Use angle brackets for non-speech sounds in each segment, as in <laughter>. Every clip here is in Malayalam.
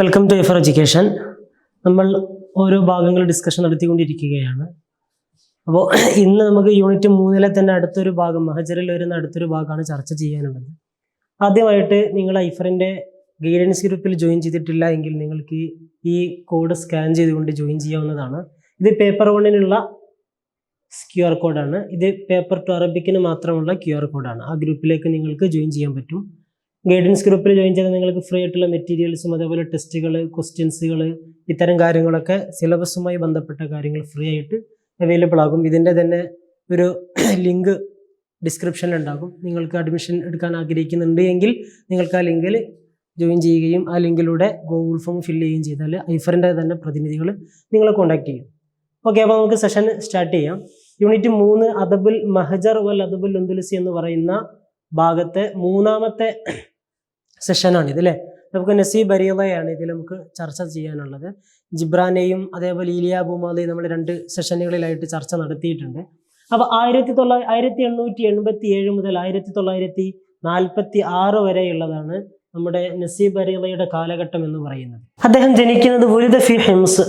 വെൽക്കം ടു എഫർ എഡ്യൂക്കേഷൻ നമ്മൾ ഓരോ ഭാഗങ്ങൾ ഡിസ്കഷൻ നടത്തിക്കൊണ്ടിരിക്കുകയാണ്. അപ്പോൾ ഇന്ന് നമുക്ക് യൂണിറ്റ് മൂന്നിലെ തന്നെ അടുത്തൊരു ഭാഗം മഹജറിൽ വരുന്ന അടുത്തൊരു ഭാഗമാണ് ചർച്ച ചെയ്യാനുള്ളത്. ആദ്യമായിട്ട് നിങ്ങൾ ഐഫറിന്റെ ഗൈഡൻസ് ഗ്രൂപ്പിൽ ജോയിൻ ചെയ്തിട്ടില്ല എങ്കിൽ നിങ്ങൾക്ക് ഈ കോഡ് സ്കാൻ ചെയ്തുകൊണ്ട് ജോയിൻ ചെയ്യാവുന്നതാണ്. ഇത് പേപ്പർ വണ്ണിനുള്ള ക്യു ആർ കോഡാണ് ഇത് പേപ്പർ ടു അറബിക്കിന് മാത്രമുള്ള ക്യു ആർ കോഡാണ് ആ ഗ്രൂപ്പിലേക്ക് നിങ്ങൾക്ക് ജോയിൻ ചെയ്യാൻ പറ്റും. ഗൈഡൻസ് ഗ്രൂപ്പിൽ ജോയിൻ ചെയ്താൽ നിങ്ങൾക്ക് ഫ്രീ ആയിട്ടുള്ള മെറ്റീരിയൽസും അതേപോലെ ടെസ്റ്റുകൾ ക്വസ്റ്റ്യൻസുകൾ ഇത്തരം കാര്യങ്ങളൊക്കെ സിലബസുമായി ബന്ധപ്പെട്ട കാര്യങ്ങൾ ഫ്രീ ആയിട്ട് അവൈലബിൾ ആകും. ഇതിന്റെ തന്നെ ഒരു <clears throat> ലിങ്ക് ഡിസ്ക്രിപ്ഷനിൽ ഉണ്ടാകും. നിങ്ങൾക്ക് അഡ്മിഷൻ എടുക്കാൻ ആഗ്രഹിക്കുന്നുണ്ട് എങ്കിൽ നിങ്ങൾക്ക് ആ ലിങ്കിൽ ജോയിൻ ചെയ്യുകയും ആ ലിങ്കിലൂടെ ഗൂഗിൾ ഫോം ഫില്ല് ചെയ്യുകയും ചെയ്താൽ ഐഫറിന്റെ തന്നെ പ്രതിനിധികൾ നിങ്ങളെ കോൺടാക്ട് ചെയ്യും. ഓക്കെ അപ്പോൾ നമുക്ക് സെഷൻ സ്റ്റാർട്ട് ചെയ്യാം. യൂണിറ്റ് മൂന്ന് അദബുൽ മഹജർ വൽ അദബുൽ ഉന്ദുലിസി എന്ന് പറയുന്ന ഭാഗത്തെ മൂന്നാമത്തെ സെഷനാണ് ഇത് അല്ലേ നമുക്ക് നസീബ് അരിയളയാണ് ഇതിൽ നമുക്ക് ചർച്ച ചെയ്യാനുള്ളത്. ജിബ്രാനെയും അതേപോലെ ഇലിയ ബുമാദയും നമ്മൾ രണ്ട് സെഷനുകളിലായിട്ട് ചർച്ച നടത്തിയിട്ടുണ്ട്. അപ്പോൾ ആയിരത്തി തൊള്ളായിരത്തി ആയിരത്തി എണ്ണൂറ്റി എൺപത്തി ഏഴ് മുതൽ ആയിരത്തി തൊള്ളായിരത്തി നാൽപ്പത്തി ആറ് വരെയുള്ളതാണ് നമ്മുടെ നസീബ് അരിയളയുടെ കാലഘട്ടം എന്ന് പറയുന്നത്. അദ്ദേഹം ജനിക്കുന്നത് വുലിദ ഫി ഹെംസ്.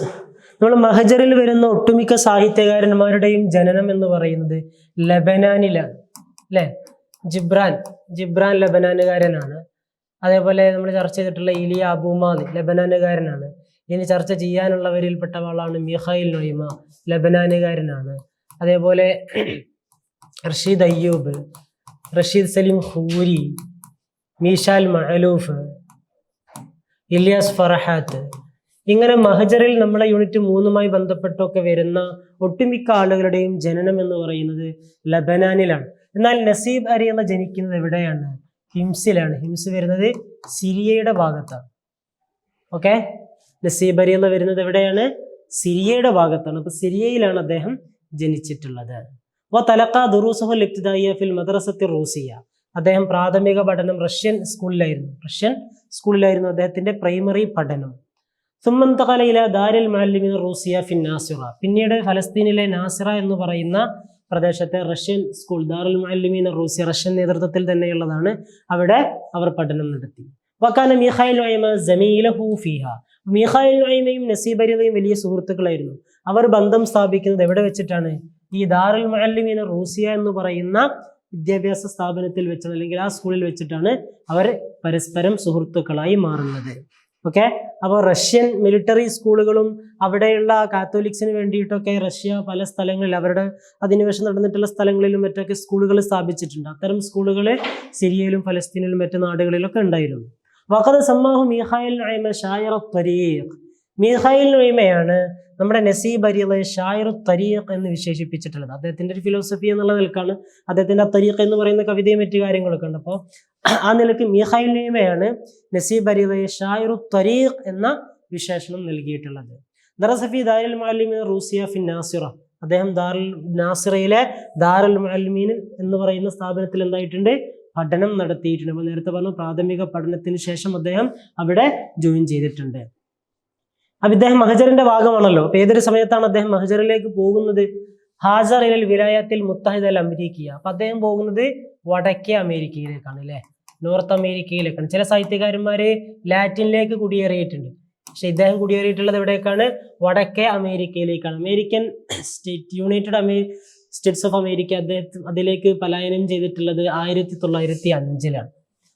നമ്മൾ മഹജറിൽ വരുന്ന ഒട്ടുമിക്ക സാഹിത്യകാരന്മാരുടെയും ജനനം എന്ന് പറയുന്നത് ലബനാനിലാണ്. അല്ലേ? ജിബ്രാൻ ജിബ്രാൻ ലബനാനുകാരനാണ്. അതേപോലെ നമ്മൾ ചർച്ച ചെയ്തിട്ടുള്ള ഇലിയ അബൂമാദ് ലബനാനുകാരനാണ്. ഇനി ചർച്ച ചെയ്യാനുള്ളവരിൽപ്പെട്ട ആളാണ് മിഹൈൽ നൊയ്മ ലബനാനുകാരനാണ്. അതേപോലെ <clears throat> റഷീദ് അയ്യൂബ് റഷീദ് സലീം ഹൂരി മീഷാൽ മഅലൂഫ് ഇലിയാസ് ഫറഹാത്ത്. ഇങ്ങനെ മഹജറിൽ നമ്മുടെ യൂണിറ്റ് മൂന്നുമായി ബന്ധപ്പെട്ടൊക്കെ വരുന്ന ഒട്ടുമിക്ക ആളുകളുടെയും ജനനം എന്ന് പറയുന്നത് ലബനാനിലാണ്. എന്നാൽ നസീബ് അരിയല്ല ജനിക്കുന്നത് എവിടെയാണ്? ഹിംസിലാണ്. ഹിംസ് വരുന്നത് സിരിയയുടെ ഭാഗത്താണ് ഓക്കെ നസീബരി എന്ന് വരുന്നത് എവിടെയാണ്? സിരിയയുടെ ഭാഗത്താണ്. അപ്പൊ സിരിയയിലാണ് അദ്ദേഹം ജനിച്ചിട്ടുള്ളത്. അപ്പോൾ തലക്ക ദുറൂസഹുൽ ഇബ്തിദായിയ ഫിൽ മദ്രസത്തി റൂസിയ. അദ്ദേഹം പ്രാഥമിക പഠനം റഷ്യൻ സ്കൂളിലായിരുന്നു. റഷ്യൻ സ്കൂളിലായിരുന്നു അദ്ദേഹത്തിന്റെ പ്രൈമറി പഠനം. സുമന്തകലയില ദാരിൽ മാലിമിൻ റൂസിയ ഫിൻ നാസിറ പിന്നീട് ഫലസ്തീനിലെ നാസിറ എന്ന് പറയുന്ന പ്രദേശത്തെ റഷ്യൻ സ്കൂൾ ദാറുൽ മുഅല്ലിമീൻ റൂസി റഷ്യൻ നേതൃത്വത്തിൽ തന്നെയുള്ളതാണ് അവിടെ അവർ പഠനം നടത്തി. വക്കാന മീഖായിൽ നൊയ്മ ജമീലഹു ഫിഹ. മീഖായിൽ നൊയ്മയും നസീബ് വലിയ സുഹൃത്തുക്കളായിരുന്നു. അവർ ബന്ധം സ്ഥാപിക്കുന്നത് എവിടെ വെച്ചിട്ടാണ്? ഈ ദാറുൽ മുഅല്ലിമീൻ റൂസിയ എന്ന് പറയുന്ന വിദ്യാഭ്യാസ സ്ഥാപനത്തിൽ വെച്ചാണ് അല്ലെങ്കിൽ ആ സ്കൂളിൽ വെച്ചിട്ടാണ് അവർ പരസ്പരം സുഹൃത്തുക്കളായി മാറുന്നത്. ഓക്കെ അപ്പോൾ റഷ്യൻ മിലിറ്ററി സ്കൂളുകളും അവിടെയുള്ള കാത്തോലിക്സിന് വേണ്ടിയിട്ടൊക്കെ റഷ്യ പല സ്ഥലങ്ങളിൽ അവരുടെ അധിനിവേശം നടന്നിട്ടുള്ള സ്ഥലങ്ങളിലും മറ്റൊക്കെ സ്കൂളുകൾ സ്ഥാപിച്ചിട്ടുണ്ട്. അത്തരം സ്കൂളുകൾ സിറിയയിലും ഫലസ്തീനിലും മറ്റു നാടുകളിലൊക്കെ ഉണ്ടായിരുന്നു. വഖദ് സമ്മാഹു മീഹായൽ ഷായർ തരീഖ്. മീഖായിൽ നൊയ്മയാണ് നമ്മുടെ നസീബ് അരിയലെ ഷായർ തരീഖ് എന്ന് വിശേഷിപ്പിച്ചിട്ടുള്ളത്. അദ്ദേഹത്തിന്റെ ഒരു ഫിലോസഫി എന്നുള്ള നിലക്കാണ് അദ്ദേഹത്തിന്റെ ആ തരീഖ് എന്ന് പറയുന്ന കവിതയും മറ്റു കാര്യങ്ങളൊക്കെ ഉണ്ട്. അപ്പോൾ ആ നിലയ്ക്ക് മിഹൈൽ നൊയ്മയാണ് നസീബ് അരിയലെ ഷായർ തരീഖ് എന്ന വിശേഷണം നൽകിയിട്ടുള്ളത്. ദറസഫി ദാരുൽ മാലിമീൻ റൂസിയ ഫിൻ നാസിറ. അദ്ദേഹം ദാറുൽ നാസിറയിലെ ദാറുൽ മാലിമീൻ എന്ന് പറയുന്ന സ്ഥാപനത്തിൽ എന്തായിട്ടുണ്ട്? പഠനം നടത്തിയിട്ടുണ്ട്. അപ്പോൾ നേരത്തെ പറഞ്ഞ പ്രാഥമിക പഠനത്തിന് ശേഷം അദ്ദേഹം അവിടെ ജോയിൻ ചെയ്തിട്ടുണ്ട്. അപ്പൊ ഇദ്ദേഹം മഹജറിന്റെ ഭാഗമാണല്ലോ. അപ്പൊ ഏതൊരു സമയത്താണ് അദ്ദേഹം മഹജറിലേക്ക് പോകുന്നത്? ഹാജർ ഇലൽ വിലായത്തിൽ മുത്തഹിദ് അൽ അമേരിക്ക അപ്പൊ അദ്ദേഹം പോകുന്നത് വടക്കേ അമേരിക്കയിലേക്കാണ് അല്ലെ? നോർത്ത് അമേരിക്കയിലേക്കാണ്. ചില സാഹിത്യകാരന്മാര് ലാറ്റിനിലേക്ക് കുടിയേറിയിട്ടുണ്ട്. പക്ഷെ ഇദ്ദേഹം കുടിയേറിയിട്ടുള്ളത് എവിടേക്കാണ്? വടക്കേ അമേരിക്കയിലേക്കാണ്. അമേരിക്കൻ സ്റ്റേറ്റ് യുണൈറ്റഡ് അമേ സ്റ്റേറ്റ്സ് ഓഫ് അമേരിക്ക അദ്ദേഹം അതിലേക്ക് പലായനം ചെയ്തിട്ടുള്ളത് ആയിരത്തി തൊള്ളായിരത്തി അഞ്ചിലാണ്.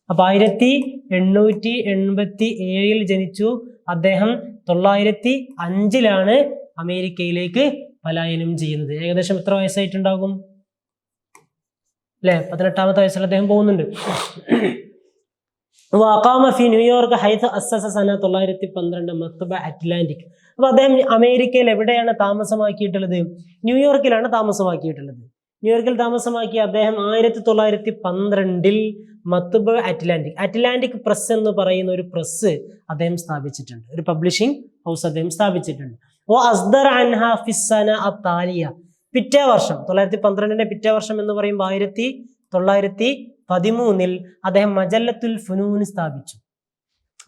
അപ്പൊ ആയിരത്തി എണ്ണൂറ്റി എൺപത്തി ഏഴിൽ ജനിച്ചു അദ്ദേഹം തൊള്ളായിരത്തി അഞ്ചിലാണ് അമേരിക്കയിലേക്ക് പലായനം ചെയ്യുന്നത്. ഏകദേശം എത്ര വയസ്സായിട്ടുണ്ടാകും? അല്ലെ? പതിനെട്ടാമത്തെ വയസ്സിൽ അദ്ദേഹം പോകുന്നുണ്ട്. ഫി ന്യൂയോർക്ക് ഹൈത്ത് അസസ സന തൊള്ളായിരത്തി പന്ത്രണ്ട് മക്തബ അറ്റ്ലാന്റിക്. അപ്പൊ അദ്ദേഹം അമേരിക്കയിൽ എവിടെയാണ് താമസമാക്കിയിട്ടുള്ളത്? ന്യൂയോർക്കിലാണ് താമസമാക്കിയിട്ടുള്ളത്. ന്യൂയോർക്കിൽ താമസമാക്കിയ അദ്ദേഹം ആയിരത്തി തൊള്ളായിരത്തി പന്ത്രണ്ടിൽ മത്തുബ അറ്റ്ലാന്റിക്. അറ്റ്ലാന്റിക് പ്രസ് എന്ന് പറയുന്ന ഒരു പ്രസ് അദ്ദേഹം സ്ഥാപിച്ചിട്ടുണ്ട്. ഒരു പബ്ലിഷിംഗ് ഹൗസ് അദ്ദേഹം സ്ഥാപിച്ചിട്ടുണ്ട്. ഓ അസ്ദർ അൻഹ അത്താലിയ. പിറ്റേ വർഷം തൊള്ളായിരത്തി പന്ത്രണ്ടിന്റെ പിറ്റേ വർഷം എന്ന് പറയുമ്പോൾ ആയിരത്തി തൊള്ളായിരത്തി പതിമൂന്നിൽ അദ്ദേഹം മജല്ലത്തുൽ ഫുനൂൻ സ്ഥാപിച്ചു.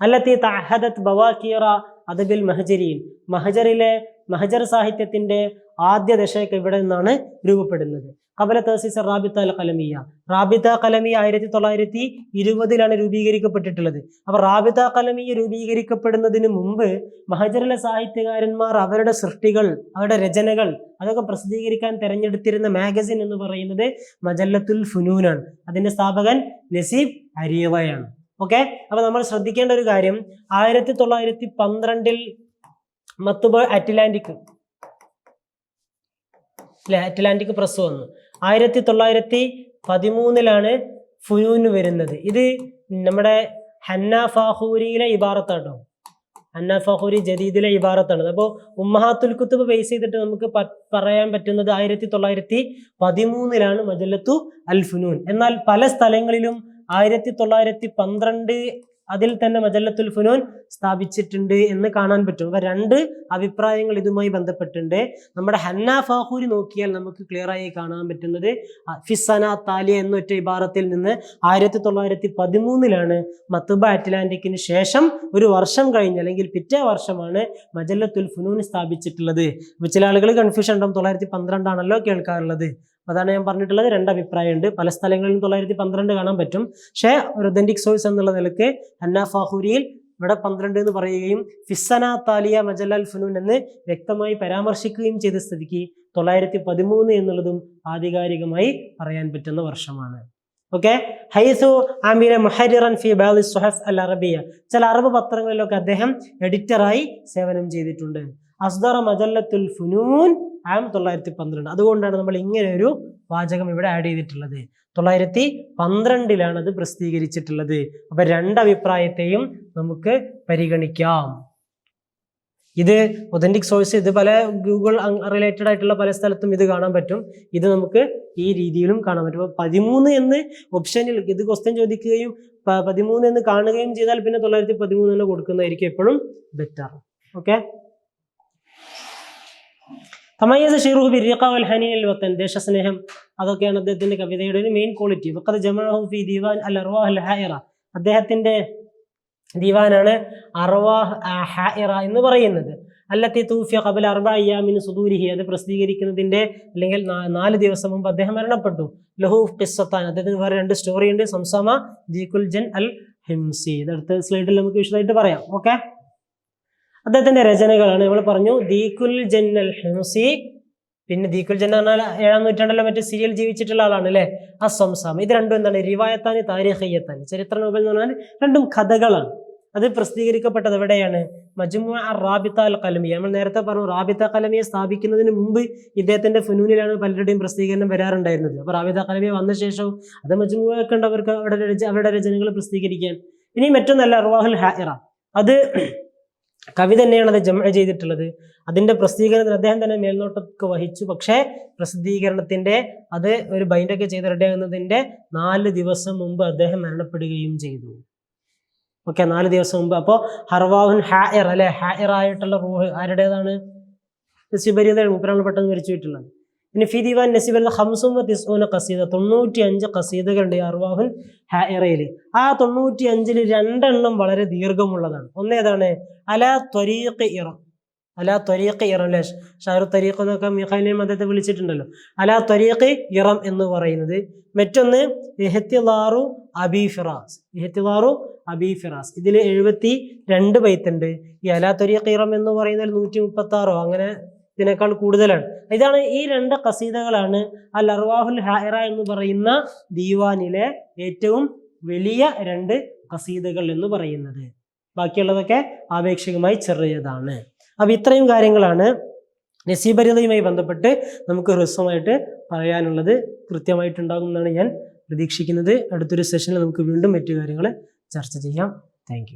അല്ലത്തി തഹദത്ത് ബവാക്കീറ അദബിൽ മഹജരിയിൽ. മഹജറിലെ മഹജർ സാഹിത്യത്തിന്റെ ആദ്യ ദശയൊക്കെ ഇവിടെ നിന്നാണ് രൂപപ്പെടുന്നത്. കബല തഹസീസർ റാബിത്ത അൽ കലമിയ റാബിത്ത കലമിയ ആയിരത്തി തൊള്ളായിരത്തി ഇരുപതിലാണ് രൂപീകരിക്കപ്പെട്ടിട്ടുള്ളത്. അപ്പോൾ റാബിത കലമിയ രൂപീകരിക്കപ്പെടുന്നതിന് മുമ്പ് മഹജറിലെ സാഹിത്യകാരന്മാർ അവരുടെ സൃഷ്ടികൾ അവരുടെ രചനകൾ അതൊക്കെ പ്രസിദ്ധീകരിക്കാൻ തിരഞ്ഞെടുത്തിരുന്ന മാഗസിൻ എന്ന് പറയുന്നത് മജല്ലത്തുൽ ഫുനൂനാണ്. അതിന്റെ സ്ഥാപകൻ നസീബ് അരിയവയാണ്. ഓക്കെ? അപ്പൊ നമ്മൾ ശ്രദ്ധിക്കേണ്ട ഒരു കാര്യം ആയിരത്തി തൊള്ളായിരത്തി പന്ത്രണ്ടിൽ മത്തുബ അറ്റ്ലാന്റിക്. അല്ലെ അറ്റ്ലാന്റിക് പ്രസ് വന്നു. ആയിരത്തി തൊള്ളായിരത്തി പതിമൂന്നിലാണ് ഫുനൂന് വരുന്നത്. ഇത് നമ്മുടെ ഹന്ന ഫാഹൂരിയിലെ ഇബാറത്താട്ടോ. ഹന്ന ഫാഹൂരി ജദീദിലെ ഇബാറത്താണ്. അപ്പോൾ ഉമ്മഹാത്തുൽ കുത്തുബ് ബേസ് ചെയ്തിട്ട് നമുക്ക് പറയാൻ പറ്റുന്നത് ആയിരത്തി തൊള്ളായിരത്തി പതിമൂന്നിലാണ് മജല്ലത്തു അൽ ഫുനൂൻ. എന്നാൽ പല സ്ഥലങ്ങളിലും ആയിരത്തി തൊള്ളായിരത്തി പന്ത്രണ്ട് അതിൽ തന്നെ മജല്ലത്തുൽ ഫുനൂൻ സ്ഥാപിച്ചിട്ടുണ്ട് എന്ന് കാണാൻ പറ്റും. അപ്പൊ രണ്ട് അഭിപ്രായങ്ങൾ ഇതുമായി ബന്ധപ്പെട്ടുണ്ട് നമ്മുടെ ഹന്ന ഫാഹൂരി നോക്കിയാൽ നമുക്ക് ക്ലിയർ ആയി കാണാൻ പറ്റുന്നത് ഫിസന താലിയ എന്നൊറ്റ ഇബാറത്തിൽ നിന്ന് ആയിരത്തി തൊള്ളായിരത്തി പതിമൂന്നിലാണ് മത്തുബ അറ്റ്ലാന്റിക്കിന് ശേഷം ഒരു വർഷം കഴിഞ്ഞ് അല്ലെങ്കിൽ പിറ്റേ വർഷമാണ് മജല്ലത്തുൽ ഫുനൂൻ സ്ഥാപിച്ചിട്ടുള്ളത്. ചില ആളുകൾ കൺഫ്യൂഷൻ ഉണ്ടാവും. തൊള്ളായിരത്തി പന്ത്രണ്ടാണല്ലോ കേൾക്കാറുള്ളത്. അതാണ് ഞാൻ പറഞ്ഞിട്ടുള്ളത്. രണ്ട് അഭിപ്രായമുണ്ട്. പല സ്ഥലങ്ങളിലും തൊള്ളായിരത്തി പന്ത്രണ്ട് കാണാൻ പറ്റും. പക്ഷേ ഒരു ഒതന്റിക് സോഴ്സ് എന്നുള്ള നിലയ്ക്ക് ഹന്ന ഫാഹൂരിയിൽ ഇവിടെ പന്ത്രണ്ട് എന്ന് പറയുകയും ഫിസന താലിയ മജല്ലൽ ഫുനൂൻ എന്ന് വ്യക്തമായി പരാമർശിക്കുകയും ചെയ്ത സ്ഥിതിക്ക് തൊള്ളായിരത്തി പതിമൂന്ന് എന്നുള്ളതും ആധികാരികമായി പറയാൻ പറ്റുന്ന വർഷമാണ്. ഓക്കെ? ഹൈസു ആമിര മഹരിറൻ ഫി ബാദ് സുഹഫ് അൽ അറബിയ. ചില അറബ് പത്രങ്ങളിലൊക്കെ അദ്ദേഹം എഡിറ്ററായി സേവനം ചെയ്തിട്ടുണ്ട്. അസ്ദറ മജല്ലത്തുൽ ഫുനൂൻ ആം തൊള്ളായിരത്തി പന്ത്രണ്ട് അതുകൊണ്ടാണ് നമ്മൾ ഇങ്ങനെ ഒരു വാചകം ഇവിടെ ആഡ് ചെയ്തിട്ടുള്ളത്. തൊള്ളായിരത്തി പന്ത്രണ്ടിലാണ് അത് പ്രസിദ്ധീകരിച്ചിട്ടുള്ളത്. അപ്പൊ രണ്ടഭിപ്രായത്തെയും നമുക്ക് പരിഗണിക്കാം. ഇത് ഒതന്റിക് സോഴ്സ് ഇത് പല ഗൂഗിൾ റിലേറ്റഡ് ആയിട്ടുള്ള പല സ്ഥലത്തും ഇത് കാണാൻ പറ്റും. ഇത് നമുക്ക് ഈ രീതിയിലും കാണാൻ പറ്റും. അപ്പൊ പതിമൂന്ന് എന്ന് ഓപ്ഷനിൽ ഇത് ക്വസ്റ്റ്യൻ ചോദിക്കുകയും പതിമൂന്ന് എന്ന് കാണുകയും ചെയ്താൽ പിന്നെ തൊള്ളായിരത്തി പതിമൂന്ന് തന്നെ കൊടുക്കുന്നതായിരിക്കും എപ്പോഴും ബെറ്റർ ഓക്കെ തമയ്യസ് ഷീറുഹു ബിരിഖ വൽ ഹനീൽ വത്തൻ. ദേശസ്നേഹം അതൊക്കെയാണ് അദ്ദേഹത്തിന്റെ കവിതയുടെ ഒരു മെയിൻ ക്വാളിറ്റി വഖദ ജമഅഹു ഫി ദീവാൻ അൽ അർവാഹ് അൽ അദ്ദേഹത്തിന്റെ ദിവാനാണ് അർവാഹ് ആ ഹായിറ എന്ന് പറയുന്നത്. അല്ലത്തി തൂഫിയ കബൽ അർബ അയ്യാമിന് സുദൂരിഹി. അത് പ്രസിദ്ധീകരിക്കുന്നതിന്റെ അല്ലെങ്കിൽ നാല് ദിവസം മുമ്പ് അദ്ദേഹം മരണപ്പെട്ടു. ലഹു കിസ്സത്താൻ അദ്ദേഹത്തിന് വേറെ രണ്ട് സ്റ്റോറി ഉണ്ട്. സംസാമ ദീകുൽ ജൻ അൽ ഹിംസി. ഇത് അടുത്ത സ്ലൈഡിൽ നമുക്ക് വിശദമായിട്ട് പറയാം. ഓക്കെ അദ്ദേഹത്തിന്റെ രചനകളാണ്. നമ്മൾ പറഞ്ഞു ദീഖുൽ ജന്നൽ ഹംസി പിന്നെ ദീഖുൽ എന്ന് പറഞ്ഞാൽ ഏഴാം നൂറ്റാണ്ടിലെ മറ്റേ സീരിയൽ ജീവിച്ചിട്ടുള്ള ആളാണ് അല്ലെ അസംസാം. ഇത് രണ്ടും എന്താണ്? റിവായത്താനി താരിഖയ്യത്താനി ചരിത്ര നോവൽ എന്ന് പറഞ്ഞാൽ രണ്ടും കഥകളാണ്. അത് പ്രസിദ്ധീകരിക്കപ്പെട്ടത് എവിടെയാണ്? മജ്മു റാബിത്ത അൽ കലമിയ നമ്മൾ നേരത്തെ പറഞ്ഞു റാബിത്ത കലമിയെ സ്ഥാപിക്കുന്നതിന് മുമ്പ് ഇദ്ദേഹത്തിന്റെ ഫുനൂനിലാണ് പലരുടെയും പ്രസിദ്ധീകരണം വരാറുണ്ടായിരുന്നത്. അപ്പൊ റാബിത കലമിയ വന്ന ശേഷവും അത് മജ്മു ഒക്കെ ഉണ്ട് അവർക്ക് അവരുടെ അവരുടെ രചനകൾ പ്രസിദ്ധീകരിക്കാൻ. ഇനി മറ്റൊന്നല്ല റുവാഹുൽ ഹാഇറ അത് കവി തന്നെയാണ് അത് ജമ ചെയ്തിട്ടുള്ളത്. അതിന്റെ പ്രസിദ്ധീകരണത്തിന് അദ്ദേഹം തന്നെ മേൽനോട്ടമൊക്കെ വഹിച്ചു. പക്ഷേ പ്രസിദ്ധീകരണത്തിന്റെ അത് ഒരു ബൈൻഡൊക്കെ ചെയ്ത് റെഡിയാകുന്നതിന്റെ നാല് ദിവസം മുമ്പ് അദ്ദേഹം മരണപ്പെടുകയും ചെയ്തു. ഓക്കെ നാല് ദിവസം മുമ്പ്. അപ്പോൾ ഹർവാഹുൻ ഹായർ അല്ലെ? ഹായർ ആയിട്ടുള്ള റൂഹ് ആരുടേതാണ്? നസീബരിയതാണ് മൂപ്പരാണ് പെട്ടെന്ന് മരിച്ചു പോയിട്ടുള്ളത് ഇനി ഫി ദിവാൻ നസീബ് ഹംസും തിസ്ഊന കസീദ തൊണ്ണൂറ്റി അഞ്ച് കസീദകളുണ്ട് ഈ അർവാഹുൽ ഹായറയിൽ ആ തൊണ്ണൂറ്റി അഞ്ചിൽ രണ്ടെണ്ണം വളരെ ദീർഘമുള്ളതാണ്. ഒന്നേതാണ് അല ത്വരീഖ് ഇറം. അല ത്വരീഖ് ഇറം അല്ലേ? ഷാറു തരീഖ് എന്നൊക്കെ മിഖാലിനെയും അദ്ദേഹത്തെ വിളിച്ചിട്ടുണ്ടല്ലോ. അല ത്വരീഖ് ഇറം എന്ന് പറയുന്നത് മറ്റൊന്ന് ഇഹത്തിലാറു അബി ഫിറാസ്. ഇഹത്തിലാറു അബി ഫിറാസ്. ഇതിൽ എഴുപത്തി രണ്ട് ബൈത്തുണ്ട്. ഈ അല ത്വരീഖ് ഇറം എന്ന് പറയുന്നതിൽ നൂറ്റി മുപ്പത്തി ആറോ അങ്ങനെ ഇതിനേക്കാൾ കൂടുതലാണ്. ഇതാണ് ഈ രണ്ട് കസീതകളാണ് അൽ അർവാഹുൽ ഹായറ എന്ന് പറയുന്ന ദീവാനിലെ ഏറ്റവും വലിയ രണ്ട് കസീതകൾ എന്ന് പറയുന്നത്. ബാക്കിയുള്ളതൊക്കെ ആപേക്ഷികമായി ചെറിയതാണ്. അപ്പൊ ഇത്രയും കാര്യങ്ങളാണ് നസീബരിതയുമായി ബന്ധപ്പെട്ട് നമുക്ക് ഹ്രസ്വമായിട്ട് പറയാനുള്ളത്. കൃത്യമായിട്ടുണ്ടാകും എന്നാണ് ഞാൻ പ്രതീക്ഷിക്കുന്നത്. അടുത്തൊരു സെഷനിൽ നമുക്ക് വീണ്ടും മറ്റു കാര്യങ്ങൾ ചർച്ച ചെയ്യാം. താങ്ക്